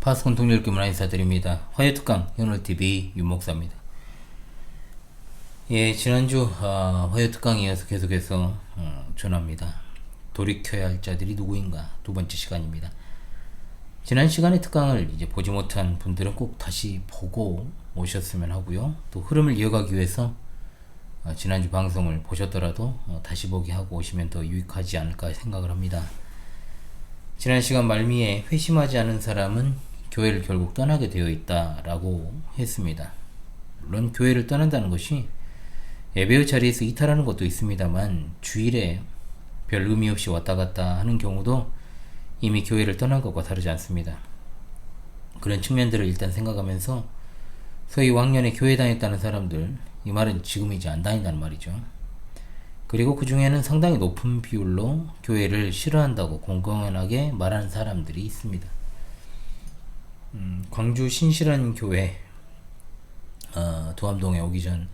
파스콘 통일교 문화 인사드립니다. 화요특강 현울TV 윤목사입니다. 예, 지난주 어, 화요특강에 이어서 계속해서 어, 전합니다. 돌이켜야 할 자들이 누구인가 두 번째 시간입니다. 지난 시간의 특강을 이제 보지 못한 분들은 꼭 다시 보고 오셨으면 하고요. 또 흐름을 이어가기 위해서 어, 지난주 방송을 보셨더라도 어, 다시 보기 하고 오시면 더 유익하지 않을까 생각을 합니다. 지난 시간 말미에 회심하지 않은 사람은 교회를 결국 떠나게 되어 있다라고 했습니다. 물론 교회를 떠난다는 것이 예배의 자리에서 이탈하는 것도 있습니다만 주일에 별 의미 없이 왔다 갔다 하는 경우도 이미 교회를 떠난 것과 다르지 않습니다. 그런 측면들을 일단 생각하면서 소위 왕년에 교회 다녔다는 사람들 이 말은 지금 이제 안 다닌다는 말이죠. 그리고 그 중에는 상당히 높은 비율로 교회를 싫어한다고 공공연하게 말하는 사람들이 있습니다. 음, 광주 신실한 교회 어, 도암동에 오기 전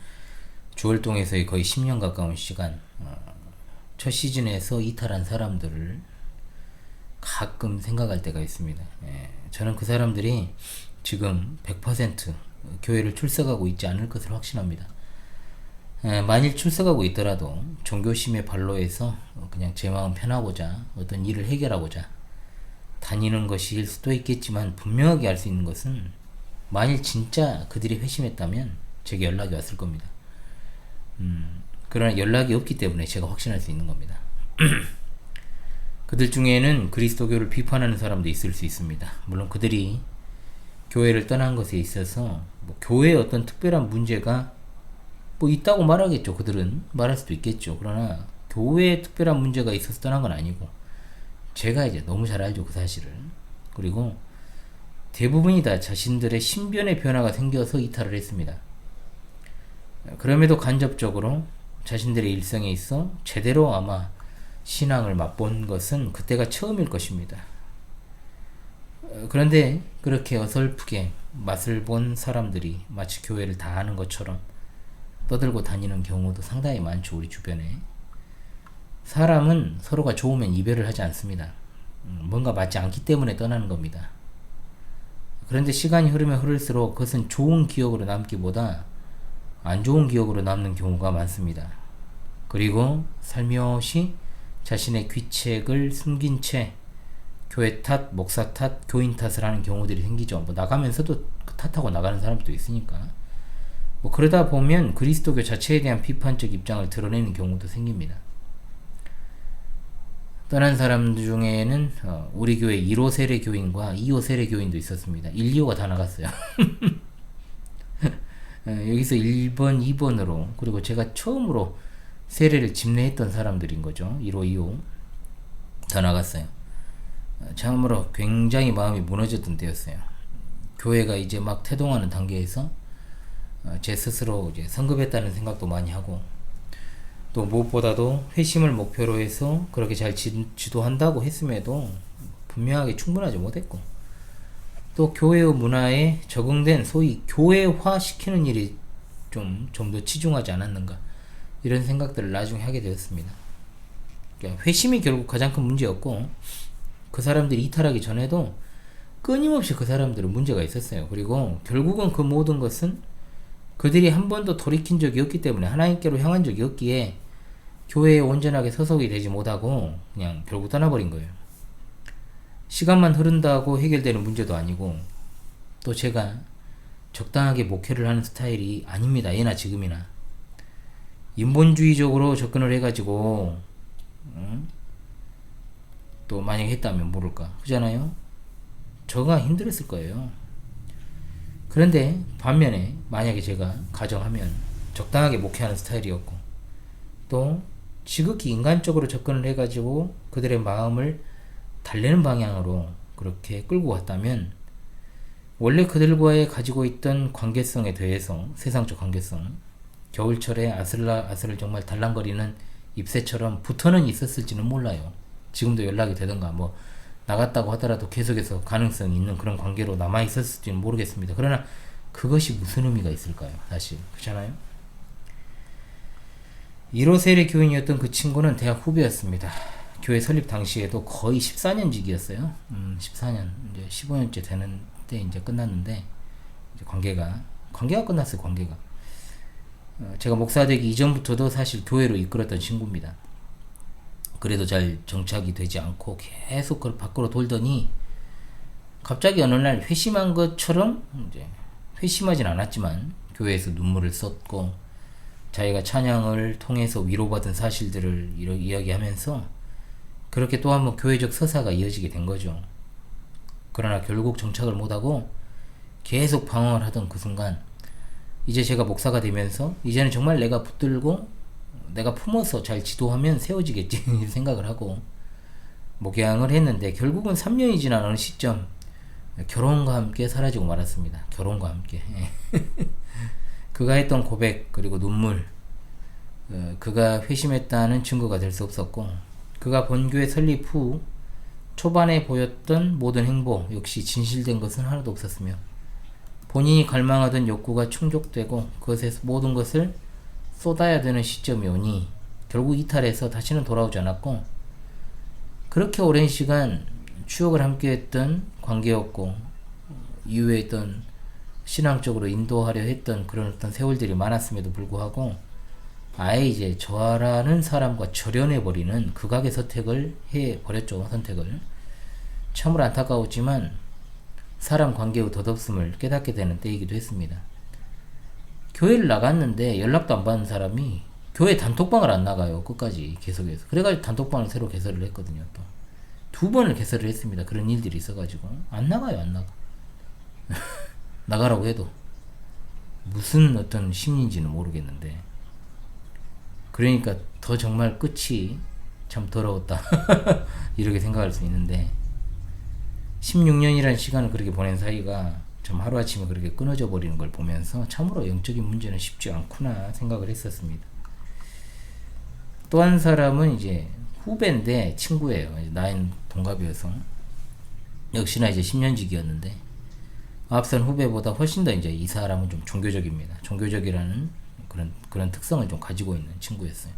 주월동에서의 거의 10년 가까운 시간 어, 첫 시즌에서 이탈한 사람들을 가끔 생각할 때가 있습니다. 예, 저는 그 사람들이 지금 100% 교회를 출석하고 있지 않을 것을 확신합니다. 예, 만일 출석하고 있더라도 종교심의 발로에서 그냥 제 마음 편하고자 어떤 일을 해결하고자 다니는 것일 수도 있겠지만 분명하게 알 수 있는 것은 만일 진짜 그들이 회심했다면 제게 연락이 왔을 겁니다. 음, 그러나 연락이 없기 때문에 제가 확신할 수 있는 겁니다. 그들 중에는 그리스도교를 비판하는 사람도 있을 수 있습니다. 물론 그들이 교회를 떠난 것에 있어서 뭐 교회에 어떤 특별한 문제가 뭐 있다고 말하겠죠. 그들은 말할 수도 있겠죠. 그러나 교회에 특별한 문제가 있어서 떠난 건 아니고 제가 이제 너무 잘 알죠 그 사실을 그리고 대부분이 다 자신들의 신변의 변화가 생겨서 이탈을 했습니다. 그럼에도 간접적으로 자신들의 일생에 있어 제대로 아마 신앙을 맛본 것은 그때가 처음일 것입니다. 그런데 그렇게 어설프게 맛을 본 사람들이 마치 교회를 다 하는 것처럼 떠들고 다니는 경우도 상당히 많죠, 우리 주변에. 사람은 서로가 좋으면 이별을 하지 않습니다. 음, 뭔가 맞지 않기 때문에 떠나는 겁니다. 그런데 시간이 흐르면 흐를수록 그것은 좋은 기억으로 남기보다 안 좋은 기억으로 남는 경우가 많습니다. 그리고 살며시 자신의 귀책을 숨긴 채 교회 탓, 목사 탓, 교인 탓을 하는 경우들이 생기죠. 뭐 나가면서도 그 탓하고 나가는 사람도 있으니까. 뭐 그러다 보면 그리스도교 자체에 대한 비판적 입장을 드러내는 경우도 생깁니다. 떠난 사람 중에는 어, 우리 교회 1호 세례 교인과 2호 세례 교인도 있었습니다. 1, 2호가 다 나갔어요. 어, 여기서 1번, 2번으로 그리고 제가 처음으로 세례를 집례했던 사람들인 거죠. 1호, 2호 다 나갔어요. 어, 참으로 굉장히 마음이 무너졌던 때였어요. 교회가 이제 막 태동하는 단계에서 어, 제 스스로 이제 성급했다는 생각도 많이 하고 또 무엇보다도 회심을 목표로 해서 그렇게 잘 지, 지도한다고 했음에도 분명하게 충분하지 못했고 또 교회의 문화에 적응된 소위 교회화 시키는 일이 좀 좀 더 치중하지 않았는가 이런 생각들을 나중에 하게 되었습니다. 그러니까 회심이 결국 가장 큰 문제였고 그 사람들이 이탈하기 전에도 끊임없이 그 사람들은 문제가 있었어요. 그리고 결국은 그 모든 것은 그들이 한 번도 돌이킨 적이 없기 때문에 하나님께로 향한 적이 없기에 교회에 온전하게 소속이 되지 못하고 그냥 결국 떠나버린 거예요. 시간만 흐른다고 해결되는 문제도 아니고 또 제가 적당하게 목회를 하는 스타일이 아닙니다. 예나 지금이나. 인본주의적으로 접근을 해가지고 음? 또 만약 했다면 모를까 그잖아요. 저가 힘들었을 거예요. 그런데 반면에 만약에 제가 가정하면 적당하게 목회하는 스타일이었고 또 지극히 인간적으로 접근을 해가지고 그들의 마음을 달래는 방향으로 그렇게 끌고 갔다면 원래 그들과의 가지고 있던 관계성에 대해서 세상적 관계성 겨울철에 아슬라 아슬을 정말 달랑거리는 잎새처럼 붙어는 있었을지는 몰라요. 지금도 연락이 되던가 뭐 나갔다고 하더라도 계속해서 가능성이 있는 그런 관계로 남아 있었을지는 모르겠습니다. 그러나 그것이 무슨 의미가 있을까요? 사실 그렇잖아요. 1호 세례 교인이었던 그 친구는 대학 후배였습니다. 교회 설립 당시에도 거의 14년 직이었어요. 음, 14년 이제 15년째 되는 때 이제 끝났는데 이제 관계가 관계가 끝났어요. 관계가 어, 제가 목사 되기 이전부터도 사실 교회로 이끌었던 친구입니다. 그래도 잘 정착이 되지 않고 계속 그걸 밖으로 돌더니 갑자기 어느 날 회심한 것처럼 이제 회심하진 않았지만 교회에서 눈물을 썼고 자기가 찬양을 통해서 위로받은 사실들을 이야기하면서 그렇게 또 한 번 교회적 서사가 이어지게 된 거죠. 그러나 결국 정착을 못하고 계속 방황을 하던 그 순간 이제 제가 목사가 되면서 이제는 정말 내가 붙들고 내가 품어서 잘 지도하면 세워지겠지 생각을 하고 목양을 했는데 결국은 3년이 지난 어느 시점 결혼과 함께 사라지고 말았습니다. 결혼과 함께. 그가 했던 고백 그리고 눈물 어, 그가 회심했다는 증거가 될 수 없었고 그가 본교회 설립 후 초반에 보였던 모든 행보 역시 진실된 것은 하나도 없었으며 본인이 갈망하던 욕구가 충족되고 그것에서 모든 것을 쏟아야 되는 시점이 오니 결국 이탈해서 다시는 돌아오지 않았고 그렇게 오랜 시간 추억을 함께했던 관계였고 이후에 있던 신앙적으로 인도하려 했던 그런 어떤 세월들이 많았음에도 불구하고 아예 이제 저라는 사람과 절연해 버리는 극악의 선택을 해 버렸죠 선택을. 참으로 안타까웠지만 사람 관계의 덧없음을 깨닫게 되는 때이기도 했습니다. 교회를 나갔는데 연락도 안 받는 사람이 교회 단톡방을 안 나가요 끝까지 계속해서. 그래가지고 단톡방을 새로 개설을 했거든요 또. 두 번을 개설을 했습니다 그런 일들이 있어가지고. 안 나가요 안 나가 나가라고 해도 무슨 어떤 심리인지는 모르겠는데 그러니까 더 정말 끝이 참 더러웠다 이렇게 생각할 수 있는데 16년이라는 시간을 그렇게 보낸 사이가 참 하루아침에 그렇게 끊어져 버리는 걸 보면서 참으로 영적인 문제는 쉽지 않구나 생각을 했었습니다. 또 한 사람은 이제 후배인데 친구예요. 나이는 동갑이어서 역시나 이제 10년직이었는데 앞선 후배보다 훨씬 더 이제 이 사람은 좀 종교적입니다. 종교적이라는 그런 그런 특성을 좀 가지고 있는 친구였어요.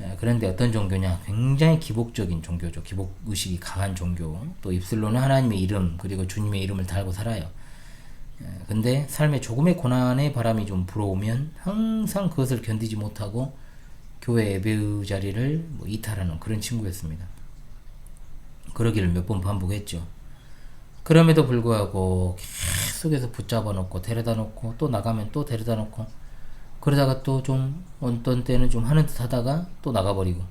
예, 그런데 어떤 종교냐? 굉장히 기복적인 종교죠. 기복 의식이 강한 종교. 또 입술로는 하나님의 이름 그리고 주님의 이름을 달고 살아요. 예, 근데 삶에 조금의 고난의 바람이 좀 불어오면 항상 그것을 견디지 못하고 교회 예배의 자리를 뭐 이탈하는 그런 친구였습니다. 그러기를 몇 번 반복했죠. 그럼에도 불구하고 계속해서 붙잡아 놓고 데려다 놓고 또 나가면 또 데려다 놓고 그러다가 또 좀 어떤 때는 좀 하는 듯 하다가 또 나가버리고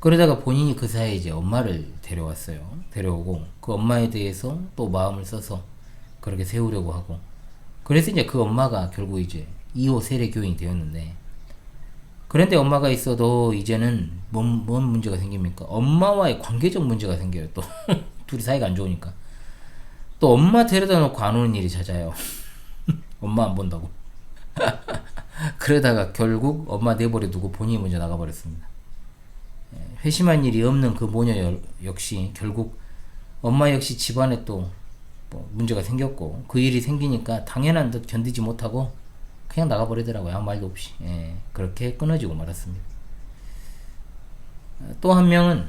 그러다가 본인이 그 사이에 이제 엄마를 데려왔어요. 데려오고 그 엄마에 대해서 또 마음을 써서 그렇게 세우려고 하고 그래서 이제 그 엄마가 결국 이제 2호 세례 교인이 되었는데 그런데 엄마가 있어도 이제는 뭔, 뭔 문제가 생깁니까? 엄마와의 관계적 문제가 생겨요. 또 둘이 사이가 안 좋으니까 또 엄마 데려다 놓고 안 오는 일이 잦아요. 엄마 안 본다고. 그러다가 결국 엄마 내버려 두고 본인이 먼저 나가버렸습니다. 예, 회심한 일이 없는 그 모녀 여- 역시 결국 엄마 역시 집안에 또 뭐 문제가 생겼고 그 일이 생기니까 당연한 듯 견디지 못하고 그냥 나가버리더라고요. 아무 말도 없이. 예, 그렇게 끊어지고 말았습니다. 또 한 명은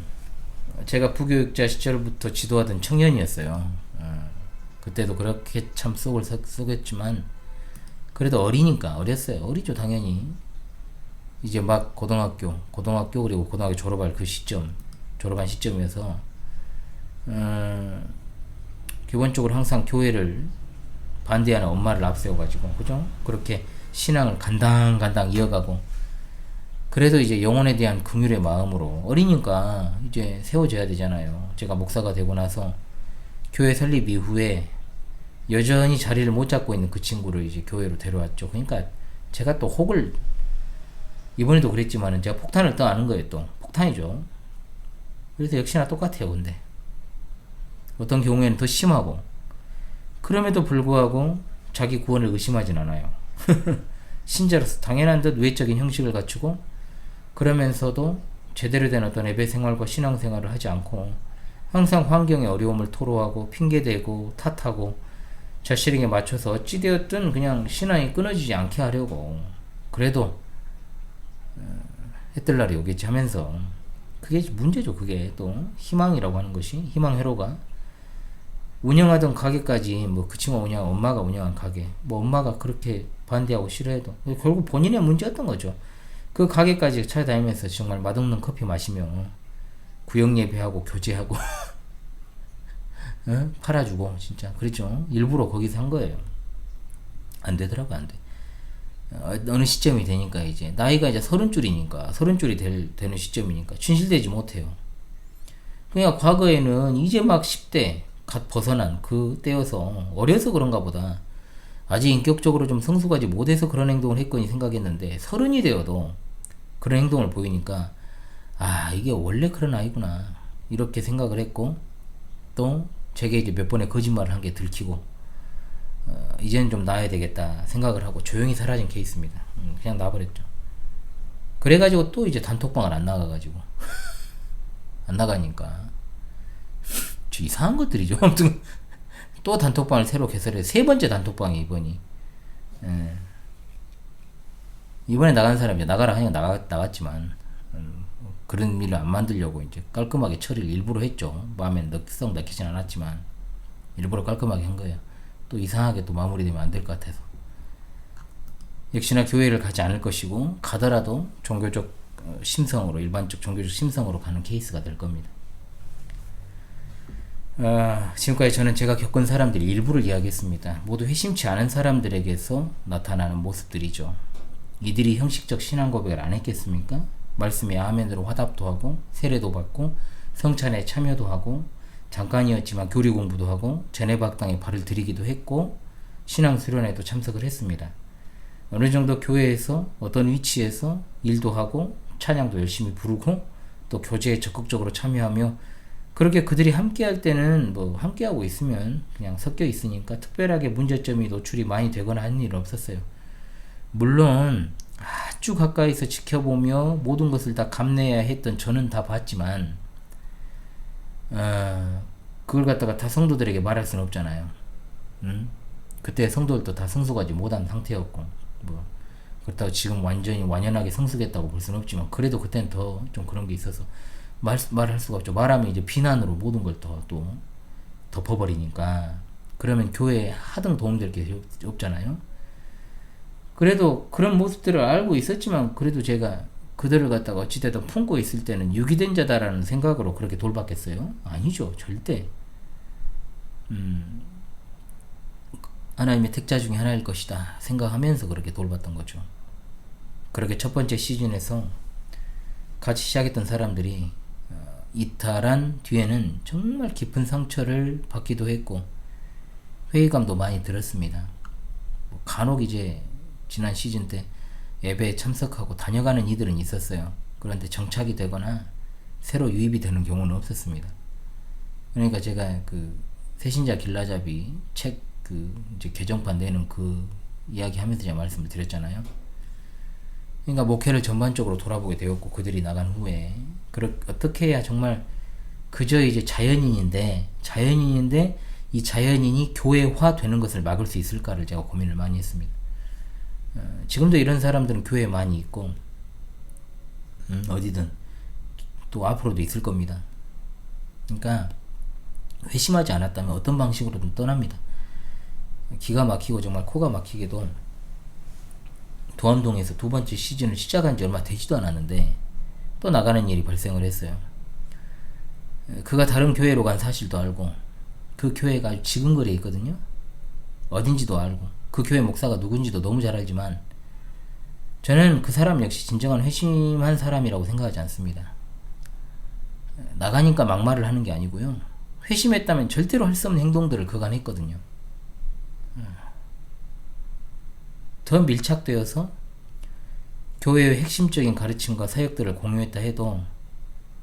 제가 부교육자 시절부터 지도하던 청년이었어요. 어, 그때도 그렇게 참 속을 썩- 썩였지만 그래도 어리니까 어렸어요. 어리죠 당연히. 이제 막 고등학교, 고등학교 그리고 고등학교 졸업할 그 시점, 졸업한 시점이어서 어, 기본적으로 항상 교회를 반대하는 엄마를 앞세워가지고 그죠? 그렇게 신앙을 간당간당 이어가고 그래도 이제 영혼에 대한 긍휼의 마음으로 어리니까 이제 세워져야 되잖아요. 제가 목사가 되고 나서 교회 설립 이후에 여전히 자리를 못 잡고 있는 그 친구를 이제 교회로 데려왔죠. 그러니까 제가 또 혹을 이번에도 그랬지만은 제가 폭탄을 떠안은 거예요. 또 폭탄이죠. 그래서 역시나 똑같아요. 근데 어떤 경우에는 더 심하고 그럼에도 불구하고 자기 구원을 의심하진 않아요. 신자로서 당연한 듯 외적인 형식을 갖추고 그러면서도 제대로 된 어떤 예배 생활과 신앙 생활을 하지 않고 항상 환경의 어려움을 토로하고 핑계대고 탓하고 자신에게 맞춰서 어찌되었든 그냥 신앙이 끊어지지 않게 하려고. 그래도 어, 해뜰 날이 오겠지 하면서. 그게 문제죠. 그게 또. 희망이라고 하는 것이 희망 회로가. 운영하던 가게까지 뭐 그 친구가 운영 엄마가 운영한 가게. 뭐 엄마가 그렇게 반대하고 싫어해도. 결국 본인의 문제였던 거죠. 그 가게까지 찾아다니면서 정말 맛없는 커피 마시며 구역 예배하고 교제하고 어? 팔아주고 진짜 그랬죠. 일부러 거기서 한 거예요. 안 되더라고 안 돼. 어, 어느 시점이 되니까 이제 나이가 이제 서른 줄이니까 서른 줄이 될, 되는 시점이니까 춘실되지 못해요. 그러니까 과거에는 이제 막 10대 갓 벗어난 그 때여서 어려서 그런가 보다 아직 인격적으로 좀 성숙하지 못해서 그런 행동을 했거니 생각했는데 서른이 되어도 그런 행동을 보이니까 아 이게 원래 그런 아이구나 이렇게 생각을 했고 또 제게 이제 몇 번의 거짓말을 한 게 들키고 어, 이제는 좀 나아야 되겠다 생각을 하고 조용히 사라진 케이스입니다. 음, 그냥 놔버렸죠. 그래가지고 또 이제 단톡방을 안 나가가지고 안 나가니까 저 이상한 것들이죠. 아무튼 또 단톡방을 새로 개설해 세 번째 단톡방이 이번이 예. 이번에 나간 사람이 나가라 하니까 나가, 나갔지만 음, 그런 일을 안 만들려고 이제 깔끔하게 처리를 일부러 했죠. 마음에 썩 넣히진 않았지만 일부러 깔끔하게 한 거예요. 또 이상하게 또 마무리되면 안 될 것 같아서 역시나 교회를 가지 않을 것이고 가더라도 종교적 어, 심성으로 일반적 종교적 심성으로 가는 케이스가 될 겁니다. 아, 지금까지 저는 제가 겪은 사람들이 일부를 이야기했습니다. 모두 회심치 않은 사람들에게서 나타나는 모습들이죠. 이들이 형식적 신앙 고백을 안 했겠습니까? 말씀에 아멘으로 화답도 하고 세례도 받고 성찬에 참여도 하고 잠깐이었지만 교리 공부도 하고 제네박당에 발을 들이기도 했고 신앙 수련회도 참석을 했습니다. 어느 정도 교회에서 어떤 위치에서 일도 하고 찬양도 열심히 부르고 또 교제에 적극적으로 참여하며 그렇게 그들이 함께 할 때는 뭐 함께 하고 있으면 그냥 섞여 있으니까 특별하게 문제점이 노출이 많이 되거나 하는 일은 없었어요. 물론 아주 가까이서 지켜보며 모든 것을 다 감내해야 했던 저는 다 봤지만 어, 그걸 갖다가 다 성도들에게 말할 수는 없잖아요. 음? 그때 성도들도 다 성숙하지 못한 상태였고 뭐 그렇다고 지금 완전히 완연하게 성숙했다고 볼 수는 없지만 그래도 그때는 더 좀 그런 게 있어서 말, 말할 수가 없죠. 말하면 이제 비난으로 모든 걸 더 또 덮어버리니까 그러면 교회에 하등 도움될 게 없잖아요. 그래도 그런 모습들을 알고 있었지만 그래도 제가 그들을 갖다가 어찌되든 품고 있을 때는 유기된 자다라는 생각으로 그렇게 돌봤겠어요? 아니죠. 절대. 음, 하나님의 택자 중에 하나일 것이다 생각하면서 그렇게 돌봤던 거죠. 그렇게 첫 번째 시즌에서 같이 시작했던 사람들이 어, 이탈한 뒤에는 정말 깊은 상처를 받기도 했고 회의감도 많이 들었습니다. 뭐 간혹 이제 지난 시즌 때 예배에 참석하고 다녀가는 이들은 있었어요. 그런데 정착이 되거나 새로 유입이 되는 경우는 없었습니다. 그러니까 제가 그 새신자 길라잡이 책 그 이제 개정판 내는 그 이야기 하면서 제가 말씀을 드렸잖아요. 그러니까 목회를 전반적으로 돌아보게 되었고 그들이 나간 후에 그렇 어떻게 해야 정말 그저 이제 자연인인데 자연인인데 이 자연인이 교회화 되는 것을 막을 수 있을까를 제가 고민을 많이 했습니다. 어, 지금도 이런 사람들은 교회에 많이 있고 음, 어디든 또 앞으로도 있을 겁니다. 그러니까 회심하지 않았다면 어떤 방식으로든 떠납니다. 기가 막히고 정말 코가 막히게도 도암동에서 두 번째 시즌을 시작한 지 얼마 되지도 않았는데 또 나가는 일이 발생을 했어요. 그가 다른 교회로 간 사실도 알고 그 교회가 아주 지근거리에 있거든요. 어딘지도 알고 그 교회 목사가 누군지도 너무 잘 알지만 저는 그 사람 역시 진정한 회심한 사람이라고 생각하지 않습니다. 나가니까 막말을 하는 게 아니고요. 회심했다면 절대로 할 수 없는 행동들을 그간 했거든요. 더 밀착되어서 교회의 핵심적인 가르침과 사역들을 공유했다 해도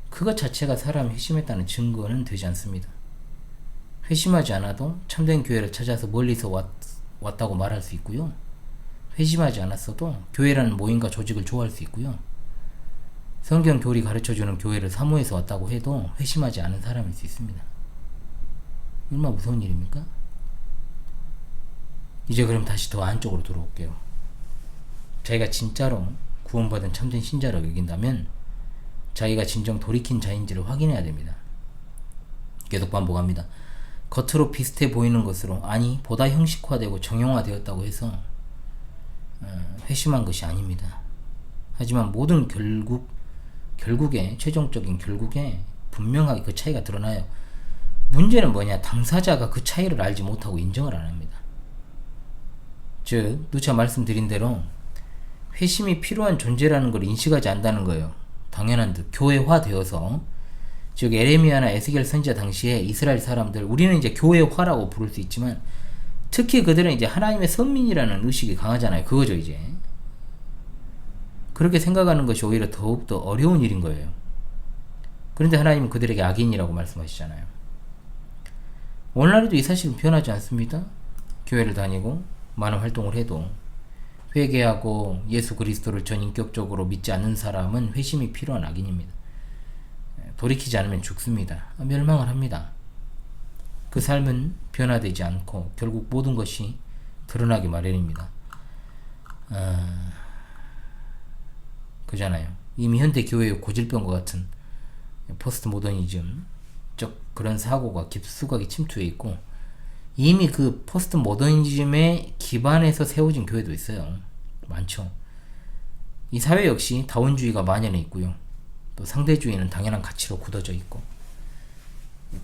그것 자체가 사람이 회심했다는 증거는 되지 않습니다. 회심하지 않아도 참된 교회를 찾아서 멀리서 왔, 왔다고 말할 수 있고요. 회심하지 않았어도 교회라는 모임과 조직을 좋아할 수 있고요. 성경 교리 가르쳐주는 교회를 사모해서 왔다고 해도 회심하지 않은 사람일 수 있습니다. 얼마나 무서운 일입니까? 이제 그럼 다시 더 안쪽으로 들어올게요. 자기가 진짜로 구원받은 참된 신자라고 여긴다면 자기가 진정 돌이킨 자인지를 확인해야 됩니다. 계속 반복합니다. 겉으로 비슷해 보이는 것으로 아니 보다 형식화되고 정형화되었다고 해서 어, 회심한 것이 아닙니다. 하지만 모든 결국 결국에 최종적인 결국에 분명하게 그 차이가 드러나요. 문제는 뭐냐? 당사자가 그 차이를 알지 못하고 인정을 안 합니다. 즉, 누차 말씀드린 대로 회심이 필요한 존재라는 걸 인식하지 않는다는 거예요. 당연한 듯 교회화되어서 즉 에레미야나 에스겔 선지자 당시에 이스라엘 사람들 우리는 이제 교회화라고 부를 수 있지만 특히 그들은 이제 하나님의 선민이라는 의식이 강하잖아요. 그거죠 이제. 그렇게 생각하는 것이 오히려 더욱더 어려운 일인 거예요. 그런데 하나님은 그들에게 악인이라고 말씀하시잖아요. 오늘날에도 이 사실은 변하지 않습니다. 교회를 다니고 많은 활동을 해도 회개하고 예수 그리스도를 전인격적으로 믿지 않는 사람은 회심이 필요한 악인입니다. 돌이키지 않으면 죽습니다. 멸망을 합니다. 그 삶은 변화되지 않고 결국 모든 것이 드러나기 마련입니다. 아, 그잖아요. 이미 현대 교회의 고질병과 같은 포스트 모더니즘, 적 그런 사고가 깊숙하게 침투해 있고 이미 그 포스트 모더니즘에 기반해서 세워진 교회도 있어요. 많죠. 이 사회 역시 다원주의가 만연해 있고요. 또 상대주의는 당연한 가치로 굳어져 있고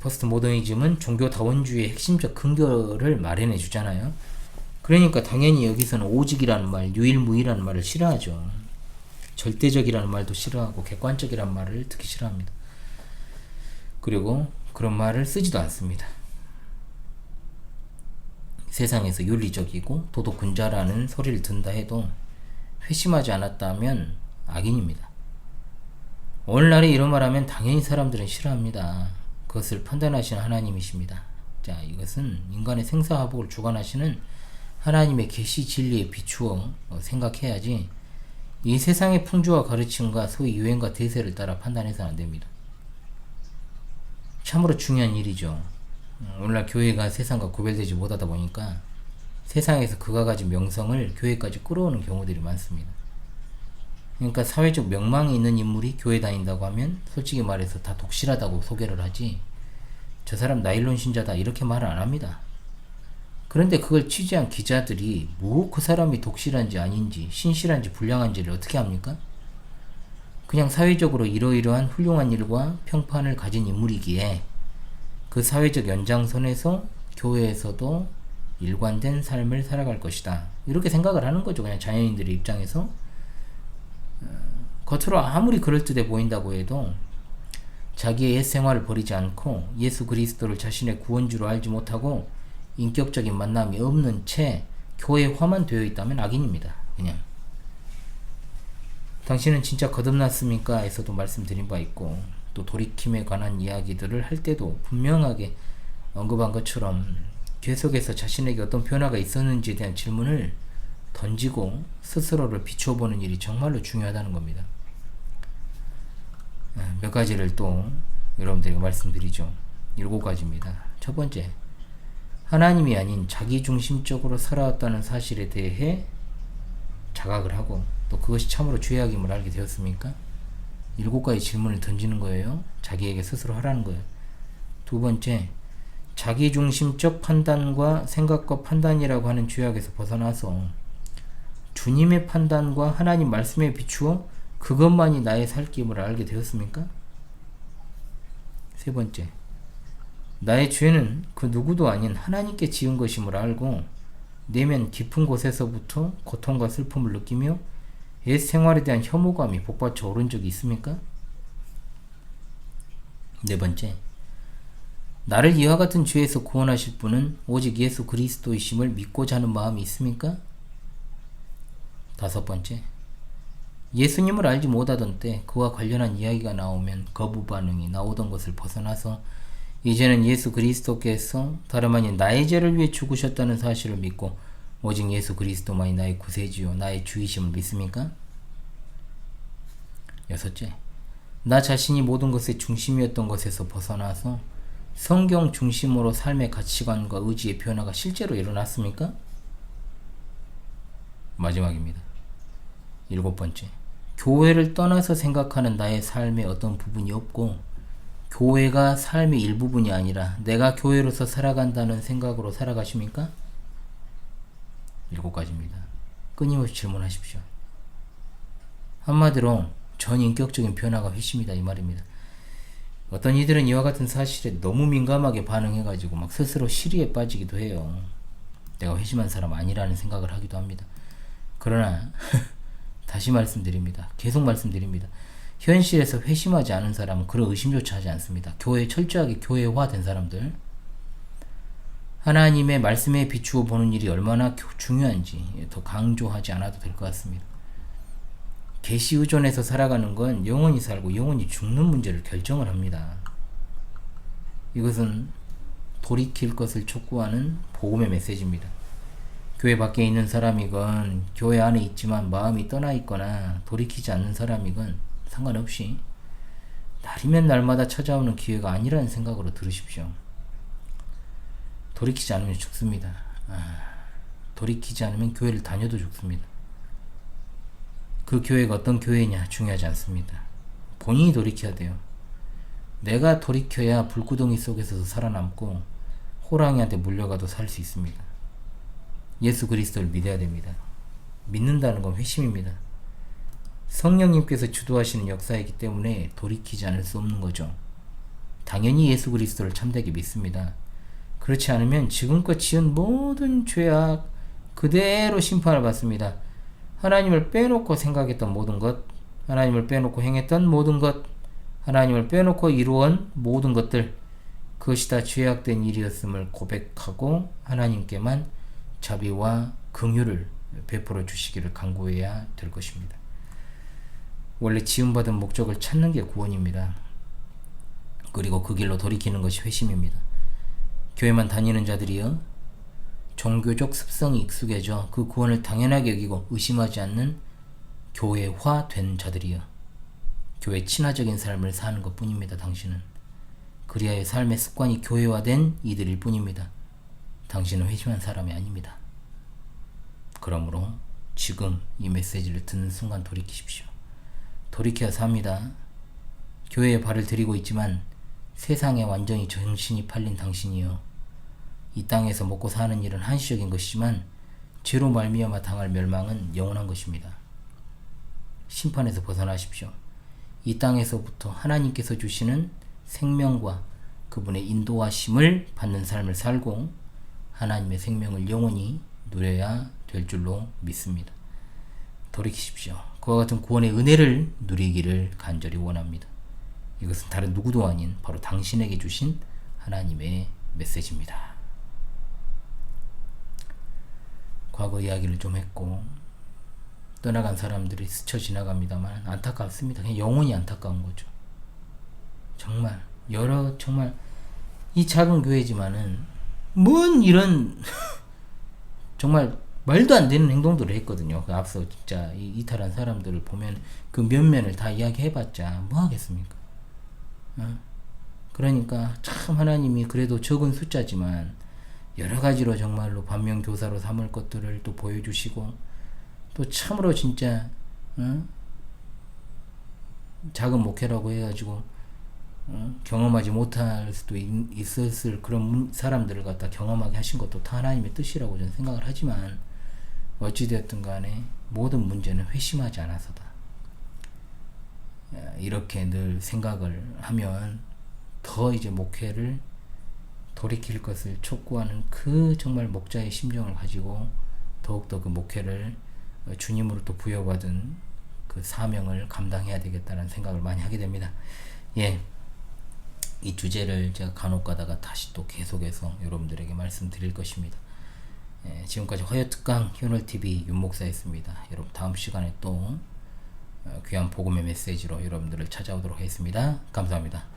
포스트 모더니즘은 종교 다원주의의 핵심적 근거를 마련해 주잖아요. 그러니까 당연히 여기서는 오직이라는 말, 유일무이라는 말을 싫어하죠. 절대적이라는 말도 싫어하고 객관적이라는 말을 듣기 싫어합니다. 그리고 그런 말을 쓰지도 않습니다. 세상에서 윤리적이고 도덕군자라는 소리를 든다 해도 회심하지 않았다면 악인입니다. 오늘날에 이런 말하면 당연히 사람들은 싫어합니다. 그것을 판단하시는 하나님이십니다. 자, 이것은 인간의 생사화복을 주관하시는 하나님의 계시 진리에 비추어 생각해야지 이 세상의 풍조와 가르침과 소위 유행과 대세를 따라 판단해서는 안 됩니다. 참으로 중요한 일이죠. 오늘날 교회가 세상과 구별되지 못하다 보니까 세상에서 그가 가진 명성을 교회까지 끌어오는 경우들이 많습니다. 그러니까 사회적 명망이 있는 인물이 교회 다닌다고 하면 솔직히 말해서 다 독실하다고 소개를 하지 저 사람 나일론 신자다 이렇게 말을 안 합니다. 그런데 그걸 취재한 기자들이 뭐 그 사람이 독실한지 아닌지 신실한지 불량한지를 어떻게 합니까? 그냥 사회적으로 이러이러한 훌륭한 일과 평판을 가진 인물이기에 그 사회적 연장선에서 교회에서도 일관된 삶을 살아갈 것이다. 이렇게 생각을 하는 거죠. 그냥 자연인들의 입장에서. 어, 겉으로 아무리 그럴듯해 보인다고 해도 자기의 옛 생활을 버리지 않고 예수 그리스도를 자신의 구원주로 알지 못하고 인격적인 만남이 없는 채 교회화만 되어 있다면 악인입니다. 그냥. 당신은 진짜 거듭났습니까? 에서도 말씀드린 바 있고 또 돌이킴에 관한 이야기들을 할 때도 분명하게 언급한 것처럼 계속해서 자신에게 어떤 변화가 있었는지에 대한 질문을 던지고 스스로를 비춰보는 일이 정말로 중요하다는 겁니다. 아, 몇 가지를 또 여러분들에게 말씀드리죠. 일곱 가지입니다. 첫 번째, 하나님이 아닌 자기 중심적으로 살아왔다는 사실에 대해 자각을 하고 또 그것이 참으로 죄악임을 알게 되었습니까? 일곱 가지 질문을 던지는 거예요. 자기에게 스스로 하라는 거예요. 두 번째, 자기 중심적 판단과 생각과 판단이라고 하는 죄악에서 벗어나서 주님의 판단과 하나님 말씀에 비추어 그것만이 나의 살김을 알게 되었습니까? 세 번째, 나의 죄는 그 누구도 아닌 하나님께 지은 것임을 알고 내면 깊은 곳에서부터 고통과 슬픔을 느끼며 옛 생활에 대한 혐오감이 복받쳐 오른 적이 있습니까? 네 번째, 나를 이와 같은 죄에서 구원하실 분은 오직 예수 그리스도이심을 믿고자 하는 마음이 있습니까? 다섯 번째, 예수님을 알지 못하던 때 그와 관련한 이야기가 나오면 거부 반응이 나오던 것을 벗어나서 이제는 예수 그리스도께서 다름 아닌 나의 죄를 위해 죽으셨다는 사실을 믿고 오직 예수 그리스도만이 나의 구세주요 나의 주이심을 믿습니까? 여섯째, 나 자신이 모든 것의 중심이었던 것에서 벗어나서 성경 중심으로 삶의 가치관과 의지의 변화가 실제로 일어났습니까? 마지막입니다. 일곱 번째, 교회를 떠나서 생각하는 나의 삶의 어떤 부분이 없고 교회가 삶의 일부분이 아니라 내가 교회로서 살아간다는 생각으로 살아가십니까? 일곱 가지입니다. 끊임없이 질문하십시오. 한마디로 전인격적인 변화가 회심이다 이 말입니다. 어떤 이들은 이와 같은 사실에 너무 민감하게 반응해가지고 막 스스로 시리에 빠지기도 해요. 내가 회심한 사람 아니라는 생각을 하기도 합니다. 그러나 다시 말씀드립니다. 계속 말씀드립니다. 현실에서 회심하지 않은 사람은 그런 의심조차 하지 않습니다. 교회 철저하게 교회화된 사람들 하나님의 말씀에 비추어 보는 일이 얼마나 교- 중요한지 더 강조하지 않아도 될 것 같습니다. 계시 의존에서 살아가는 건 영원히 살고 영원히 죽는 문제를 결정을 합니다. 이것은 돌이킬 것을 촉구하는 복음의 메시지입니다. 교회 밖에 있는 사람이건 교회 안에 있지만 마음이 떠나 있거나 돌이키지 않는 사람이건 상관없이 날이면 날마다 찾아오는 기회가 아니라는 생각으로 들으십시오. 돌이키지 않으면 죽습니다. 아, 돌이키지 않으면 교회를 다녀도 죽습니다. 그 교회가 어떤 교회냐 중요하지 않습니다. 본인이 돌이켜야 돼요. 내가 돌이켜야 불구덩이 속에서도 살아남고 호랑이한테 물려가도 살 수 있습니다. 예수 그리스도를 믿어야 됩니다. 믿는다는 건 회심입니다. 성령님께서 주도하시는 역사이기 때문에 돌이키지 않을 수 없는 거죠. 당연히 예수 그리스도를 참되게 믿습니다. 그렇지 않으면 지금껏 지은 모든 죄악 그대로 심판을 받습니다. 하나님을 빼놓고 생각했던 모든 것, 하나님을 빼놓고 행했던 모든 것, 하나님을 빼놓고 이루온 모든 것들, 그것이 다 죄악된 일이었음을 고백하고 하나님께만 자비와 긍휼을 베풀어 주시기를 간구해야 될 것입니다. 원래 지음받은 목적을 찾는 게 구원입니다. 그리고 그 길로 돌이키는 것이 회심입니다. 교회만 다니는 자들이요. 종교적 습성이 익숙해져 그 구원을 당연하게 여기고 의심하지 않는 교회화된 자들이요. 교회 친화적인 삶을 사는 것 뿐입니다. 당신은. 그리하여 삶의 습관이 교회화된 이들일 뿐입니다. 당신은 회심한 사람이 아닙니다. 그러므로 지금 이 메시지를 듣는 순간 돌이키십시오. 돌이켜야 삽니다. 교회에 발을 들이고 있지만 세상에 완전히 정신이 팔린 당신이요. 이 땅에서 먹고 사는 일은 한시적인 것이지만 죄로 말미암아 당할 멸망은 영원한 것입니다. 심판에서 벗어나십시오. 이 땅에서부터 하나님께서 주시는 생명과 그분의 인도하심을 받는 삶을 살고 하나님의 생명을 영원히 누려야 될 줄로 믿습니다. 돌이키십시오. 그와 같은 구원의 은혜를 누리기를 간절히 원합니다. 이것은 다른 누구도 아닌 바로 당신에게 주신 하나님의 메시지입니다. 과거 이야기를 좀 했고 떠나간 사람들이 스쳐 지나갑니다만 안타깝습니다. 그냥 영원히 안타까운 거죠. 정말 여러 정말 이 작은 교회지만은 뭔 이런 정말 말도 안 되는 행동들을 했거든요. 그 앞서 진짜 이 이탈한 사람들을 보면 그 면면을 다 이야기해봤자 뭐 하겠습니까? 어? 그러니까 참 하나님이 그래도 적은 숫자지만 여러 가지로 정말로 반면 교사로 삼을 것들을 또 보여주시고 또 참으로 진짜 어? 작은 목회라고 해가지고 어? 경험하지 못할 수도 있, 있었을 그런 문- 사람들을 갖다 경험하게 하신 것도 다 하나님의 뜻이라고 저는 생각을 하지만 어찌되었든 간에 모든 문제는 회심하지 않아서다. 야, 이렇게 늘 생각을 하면 더 이제 목회를 돌이킬 것을 촉구하는 그 정말 목자의 심정을 가지고 더욱더 그 목회를 어, 주님으로 또 부여받은 그 사명을 감당해야 되겠다는 생각을 많이 하게 됩니다. 예. 이 주제를 제가 간혹 가다가 다시 또 계속해서 여러분들에게 말씀드릴 것입니다. 예, 지금까지 허여특강 휴널TV 윤목사였습니다. 여러분 다음 시간에 또 어, 귀한 복음의 메시지로 여러분들을 찾아오도록 하겠습니다. 감사합니다.